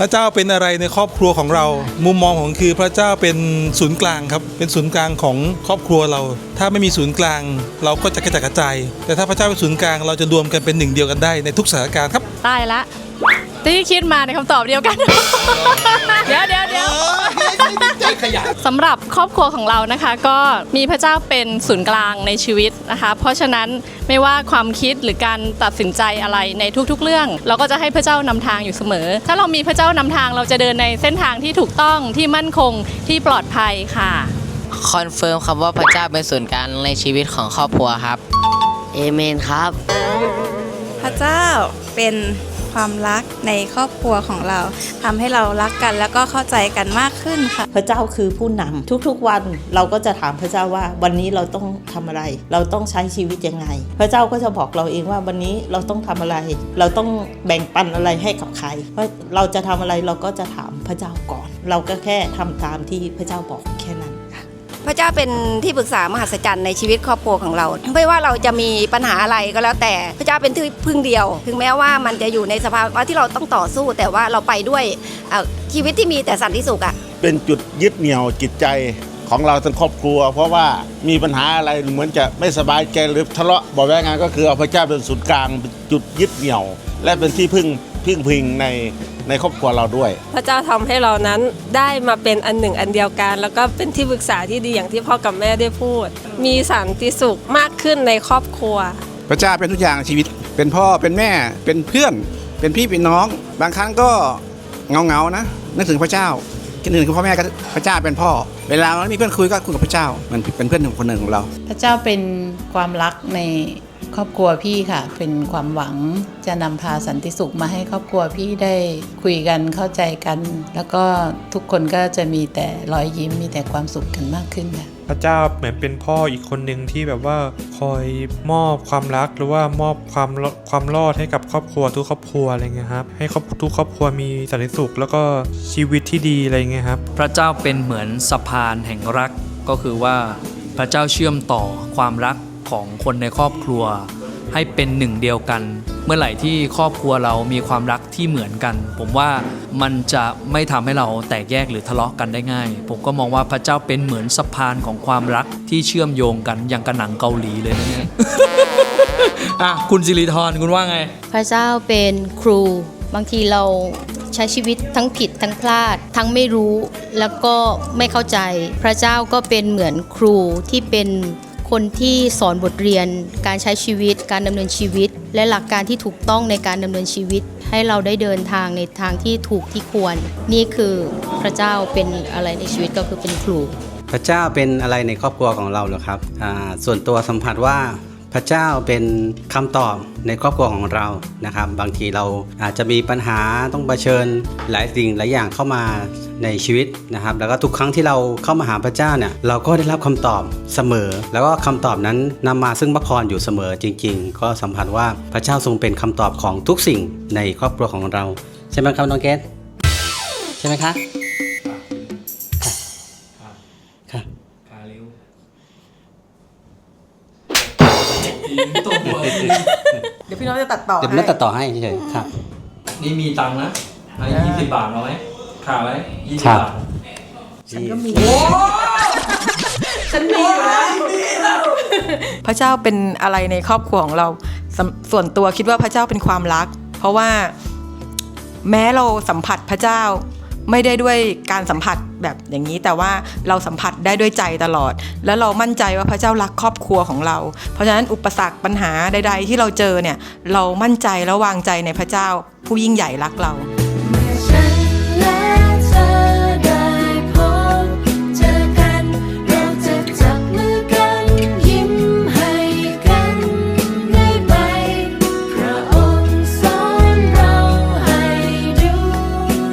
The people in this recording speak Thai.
พระเจ้าเป็นอะไรในครอบครัวของเรา มุมมองของคือพระเจ้าเป็นศูนย์กลางครับ เป็นศูนย์กลางของครอบครัวเรา ถ้าไม่มีศูนย์กลาง เราก็จะกระจัดกระจาย แต่ถ้าพระเจ้าเป็นศูนย์กลางเราจะรวมกันเป็นหนึ่งเดียวกันได้ในทุกสถานการณ์ครับ ตายละที่คิดมาในคำตอบเดียวกัน เดี๋ยวเดี๋ยวเดี๋ยว ขยันสำหรับครอบครัวของเรานะคะ ก็มีพระเจ้าเป็นศูนย์กลางในชีวิตนะคะ เพราะฉะนั้นไม่ว่าความคิดหรือการตัดสินใจอะไรในทุกๆ เรื่อง เราก็จะให้พระเจ้านำทางอยู่เสมอ ถ้าเรามีพระเจ้านำทางเราจะเดินในเส้นทางที่ถูกต้องที่มั่นคงที่ปลอดภัยค่ะคอนเฟิร์มครับว่าพระเจ้าเป็นศูนย์กลางในชีวิตของครอบครัวครับเอเมนครับ พระเจ้าเป็น ความรักในครอบครัวของเราทำให้เรารักกันแล้วก็เข้าใจกันมากขึ้นค่ะ พระเจ้าคือผู้นำทุกๆวันเราก็จะถามพระเจ้าว่าวันนี้เราต้องทำอะไร เราต้องใช้ชีวิตยังไง พระเจ้าก็จะบอกเราเองว่าวันนี้เราต้องทำอะไร เราต้องแบ่งปันอะไรให้กับใครเพราะเราจะทำอะไรเราก็จะถามพระเจ้าก่อน เราก็แค่ทำตามที่พระเจ้าบอกแค่นั้น พระเจ้าเป็นที่ปรึกษามหัศจรรย์ในชีวิตครอบครัวของเรา ไม่ว่าเราจะมีปัญหาอะไรก็แล้วแต่พระเจ้าเป็นที่พึ่งเดียว ถึงแม้ว่ามันจะอยู่ในสภาวะที่เราต้องต่อสู้ แต่ว่าเราไปด้วยอ่อชีวิตที่มีแต่สันติสุขอะเป็นจุดยึดเหนี่ยวจิตใจ ของเราทั้งครอบครัว เพราะว่ามีปัญหาอะไรเหมือนจะไม่สบายใจหรือทะเลาะบอแว้งกันก็คือเอาพระเจ้าเป็นศูนย์กลางเป็นจุดยึดเหนี่ยว และเป็นที่พึ่งพึ่งพิงในในครอบครัวเราด้วย พระเจ้าทำให้เรานั้นได้มาเป็นอันหนึ่งอันเดียวกัน แล้วก็เป็นที่ปรึกษาที่ดีอย่างที่พ่อกับแม่ได้พูด มีสันติสุขมากขึ้นในครอบครัว พระเจ้าเป็นทุกอย่างในชีวิต เป็นพ่อเป็นแม่เป็นเพื่อน เป็นพี่เป็นน้อง บางครั้งก็เงาเงาๆนะนึกถึงพระเจ้า คิดถึงพ่อแม่ก็พระเจ้าเป็นพ่อ เวลาเราไม่มีเพื่อนคุยก็คุยกับพระเจ้า มันเป็นเพื่อนคนหนึ่งของเรา พระเจ้าเป็นความรักในครอบครัวพี่ค่ะ เป็นความหวังจะนำพาสันติสุขมาให้ครอบครัวพี่ได้คุยกันเข้าใจกัน แล้วก็ทุกคนก็จะมีแต่รอยยิ้มมีแต่ความสุขกันมากขึ้นค่ะ พระเจ้าเหมือนเป็นพ่ออีกคนหนึ่งที่แบบว่าคอยมอบความรักหรือว่ามอบความความรอดให้กับครอบครัวทุกครอบครัวอะไรเงี้ยครับให้ครอบทุกครอบครัวมีสันติสุข แล้วก็ชีวิตที่ดีอะไรเงี้ยครับพระเจ้าเป็นเหมือนสะพานแห่งรักก็คือว่าพระเจ้าเชื่อมต่อความรักของคนในครอบครัว ให้เป็นหนึ่งเดียวกัน เมื่อไหร่ที่ครอบครัวเรามีความรักที่เหมือนกัน ผมว่ามันจะไม่ทำให้เราแตกแยกหรือทะเลาะกันได้ง่าย ผมก็มองว่าพระเจ้าเป็นเหมือนสะพานของความรักที่เชื่อมโยงกันอย่างกระหนังเกาหลีเลยนะเนี่ยอะคุณสิริธรคุณว่าไง พระเจ้าเป็นครู บางทีเราใช้ชีวิตทั้งผิดทั้งพลาด ทั้งไม่รู้แล้วก็ไม่เข้าใจ พระเจ้าก็เป็นเหมือนครูที่เป็น คนที่สอนบทเรียน การใช้ชีวิต การดำเนินชีวิต และหลักการที่ถูกต้องในการดำเนินชีวิต ให้เราได้เดินทางในทางที่ถูกที่ควร นี่คือพระเจ้าเป็นอะไรในชีวิตก็คือเป็นครู พระเจ้าเป็นอะไรในครอบครัวของเราเหรอครับส่วนตัวสัมผัสว่า พระเจ้าเป็นคำตอบในครอบครัวของเรานะครับ บางทีเราอาจจะมีปัญหาต้องเผชิญหลายสิ่งหลายอย่างเข้ามาในชีวิตนะครับ แล้วก็ทุกครั้งที่เราเข้ามาหาพระเจ้าเนี่ยเราก็ได้รับคำตอบเสมอ แล้วก็คำตอบนั้นนำมาซึ่งพระพรอยู่เสมอจริง ๆ ก็สัมผัสว่าพระเจ้าทรงเป็นคำตอบของทุกสิ่งในครอบครัวของเรา ใช่ไหมครับน้องเกดใช่ไหมคะค่ะ เดี๋ยวพี่น้องจะตัดต่อเดี๋ยวผมจะตัดต่อให้เฉยๆครับ นี่มีตังค์นะให้ยี่สิบบาทเอาไหมขาไหมยี่สิครับ บาทฉันก็มีฉันมีอยู่แล้วพระเจ้าเป็นอะไรในครอบครัวของเราสำส่วนตัวคิดว่าพระเจ้าเป็นความรัก เพราะว่าแม้เราสัมผัสพระเจ้า ไม่ได้ด้วยการสัมผัสแบบอย่างนี้แต่ว่าเราสัมผัสได้ด้วยใจตลอด แล้วเรามั่นใจว่าพระเจ้ารักครอบครัวของเรา เพราะฉะนั้นอุปสรรคปัญหาใด ๆ ที่เราเจอเนี่ยเรามั่นใจและวางใจในพระเจ้าผู้ยิ่งใหญ่รักเรา